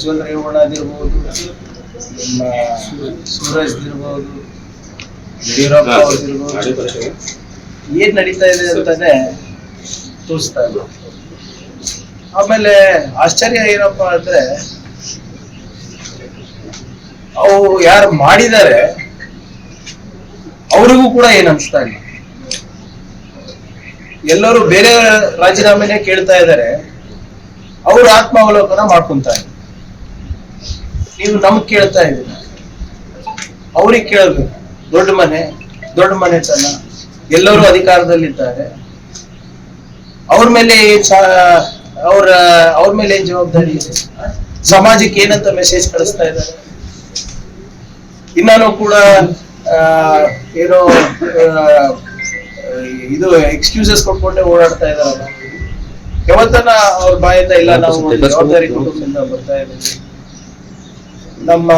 ಪ್ರಜ್ವಲ್ ರೇವಣ್ಣ ಆಗಿರ್ಬೋದು ನಮ್ಮ ಸೂರಜ್ ಇರ್ಬೋದು ಯಡಿಯೂರಪ್ಪ ಅವ್ರದ್ದಿರ್ಬೋದು ಏನ್ ನಡೀತಾ ಇದೆ ಅಂತಾನೆ ತೋರಿಸ್ತಾ ಇಲ್ಲ. ಆಮೇಲೆ ಆಶ್ಚರ್ಯ ಏನಪ್ಪ ಅಂದ್ರೆ ಅವು ಯಾರು ಮಾಡಿದ್ದಾರೆ ಅವ್ರಿಗೂ ಕೂಡ ಏನ್ ಅನ್ಸ್ತಾ ಇಲ್ಲ. ಎಲ್ಲರೂ ಬೇರೆ ರಾಜೀನಾಮೆನೆ ಕೇಳ್ತಾ ಇದ್ದಾರೆ ಅವ್ರು ಆತ್ಮಾವಲೋಕನ ಮಾಡ್ಕೊಂತಾರೆ ನೀವು ನಮ್ಗ್ ಕೇಳ್ತಾ ಇದ್ದೀರ ಅವ್ರಿಗೆ ಕೇಳ್ಬೇಕು. ದೊಡ್ಡ ಮನೆ ದೊಡ್ಡ ಮನೆತನ. ಎಲ್ಲರೂ ಅಧಿಕಾರದಲ್ಲಿದ್ದಾರೆ. ಅವ್ರ ಮೇಲೆ ಅವ್ರ ಅವ್ರ ಮೇಲೆ ಏನ್ ಜವಾಬ್ದಾರಿ ಇದೆ? ಸಮಾಜಕ್ಕೆ ಏನಂತ ಮೆಸೇಜ್ ಕಳಿಸ್ತಾ ಇದ್ದಾರೆ? ಇನ್ನಾನು ಕೂಡ ಏನೋ ಇದು ಎಕ್ಸ್ಕ್ಯೂಸಸ್ ಕೊಟ್ಕೊಂಡೆ ಓಡಾಡ್ತಾ ಇದಾರಲ್ಲ ಯಾವತ್ತನ ಅವ್ರ ಬಾಯಿಂದ ಇಲ್ಲ ನಾವು ಜವಾಬ್ದಾರಿ ಕುಟುಂಬದಿಂದ ಬರ್ತಾ ಇದ್ದೀವಿ. ನಮ್ಮ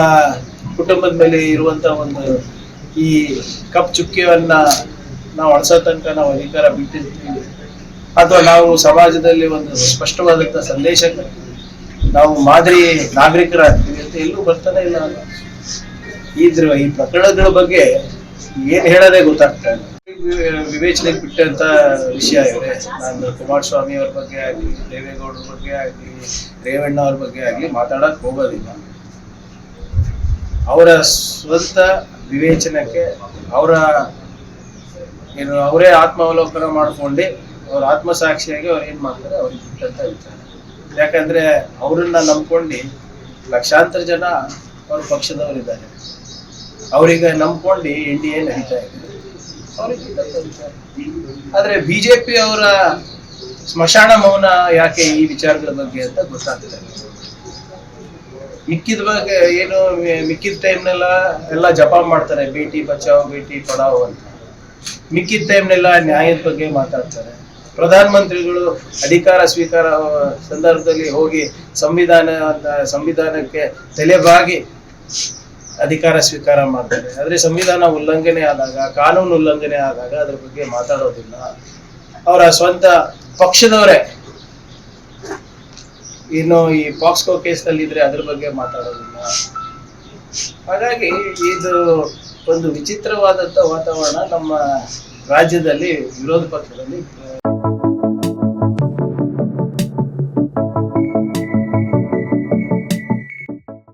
ಕುಟುಂಬದ ಮೇಲೆ ಇರುವಂತ ಒಂದು ಈ ಕಪ್ ಚುಕ್ಕಿಯನ್ನ ನಾವು ಅಳ್ಸೋ ತನಕ ನಾವು ಅಧಿಕಾರ ಬಿಟ್ಟಿರ್ತೀವಿ. ಅಥವಾ ನಾವು ಸಮಾಜದಲ್ಲಿ ಒಂದು ಸ್ಪಷ್ಟವಾದಂತ ಸಂದೇಶ ನಾವು ಮಾದರಿ ನಾಗರಿಕರಾಗ್ತೀವಿ ಅಂತ ಎಲ್ಲೂ ಬರ್ತಾನೆ ಇಲ್ಲ. ಇದ್ರ ಈ ಪ್ರಕರಣಗಳ ಬಗ್ಗೆ ಏನ್ ಹೇಳೋದೇ ಗೊತ್ತಾಗ್ತಾ ಇಲ್ಲ. ವಿ- ವಿವೇಚನೆಗೆ ಬಿಟ್ಟಂತ ವಿಷಯ ಇದೆ. ನಾನು ಕುಮಾರಸ್ವಾಮಿ ಅವ್ರ ಬಗ್ಗೆ ಆಗ್ಲಿ, ದೇವೇಗೌಡರ ಬಗ್ಗೆ ಆಗ್ಲಿ, ರೇವಣ್ಣ ಅವ್ರ ಬಗ್ಗೆ ಆಗ್ಲಿ ಮಾತಾಡಕ್ ಹೋಗೋದಿಲ್ಲ. ಅವರ ಸ್ವಂತ ವಿವೇಚನಕ್ಕೆ ಅವರ ಏನು, ಅವರೇ ಆತ್ಮಾವಲೋಕನ ಮಾಡಿಕೊಂಡು ಅವ್ರ ಆತ್ಮಸಾಕ್ಷಿಯಾಗಿ ಅವ್ರು ಏನು ಮಾಡ್ತಾರೆ, ಅವ್ರಿಗೆ ಬಿಟ್ಟಂತ ವಿಚಾರ. ಯಾಕಂದ್ರೆ ಅವ್ರನ್ನ ನಂಬ್ಕೊಂಡು ಲಕ್ಷಾಂತರ ಜನ ಅವ್ರ ಪಕ್ಷದವರಿದ್ದಾರೆ ಅವರಿಗೆ ನಂಬ್ಕೊಂಡು ಎನ್ ಡಿ ಎ ನಡೀತಾ ಇದೆ. ಆದರೆ ಬಿ ಜೆ ಬಿಜೆಪಿ ಅವರ ಸ್ಮಶಾನ ಮೌನ ಯಾಕೆ ಈ ವಿಚಾರಗಳ ಬಗ್ಗೆ ಅಂತ ಗೊತ್ತಾಗ್ತಾ ಇಲ್ಲ ಮಿಕ್ಕಿದ ಬಗ್ಗೆ ಏನು, ಮಿಕ್ಕಿದ ಟೈಮ್ನೆಲ್ಲ ಎಲ್ಲ ಜಪ ಮಾಡ್ತಾರೆ ಬೇಟಿ ಬಚಾವ್ ಬೇಟಿ ಪಡಾವ್ ಅಂತ. ಮಿಕ್ಕಿದ ಟೈಮ್ನೆಲ್ಲ ನ್ಯಾಯದ ಬಗ್ಗೆ ಮಾತಾಡ್ತಾರೆ. ಪ್ರಧಾನ ಮಂತ್ರಿಗಳು ಅಧಿಕಾರ ಸ್ವೀಕಾರ ಸಂದರ್ಭದಲ್ಲಿ ಹೋಗಿ ಸಂವಿಧಾನ, ಸಂವಿಧಾನಕ್ಕೆ ತಲೆಬಾಗಿ ಅಧಿಕಾರ ಸ್ವೀಕಾರ ಮಾಡ್ತಾರೆ. ಆದ್ರೆ ಸಂವಿಧಾನ ಉಲ್ಲಂಘನೆ ಆದಾಗ, ಕಾನೂನು ಉಲ್ಲಂಘನೆ ಆದಾಗ ಅದ್ರ ಬಗ್ಗೆ ಮಾತಾಡೋದಿಲ್ಲ. ಅವರ ಸ್ವಂತ ಪಕ್ಷದವರೇ ಇನ್ನು ಈ ಪಾಕ್ಸ್ಕೋ ಕೇಸ್ನಲ್ಲಿ ಇದ್ರೆ ಅದ್ರ ಬಗ್ಗೆ ಮಾತಾಡೋದಿಲ್ಲ. ಹಾಗಾಗಿ ಇದು ಒಂದು ವಿಚಿತ್ರವಾದಂತ ವಾತಾವರಣ ನಮ್ಮ ರಾಜ್ಯದಲ್ಲಿ ವಿರೋಧ ಪಕ್ಷದಲ್ಲಿ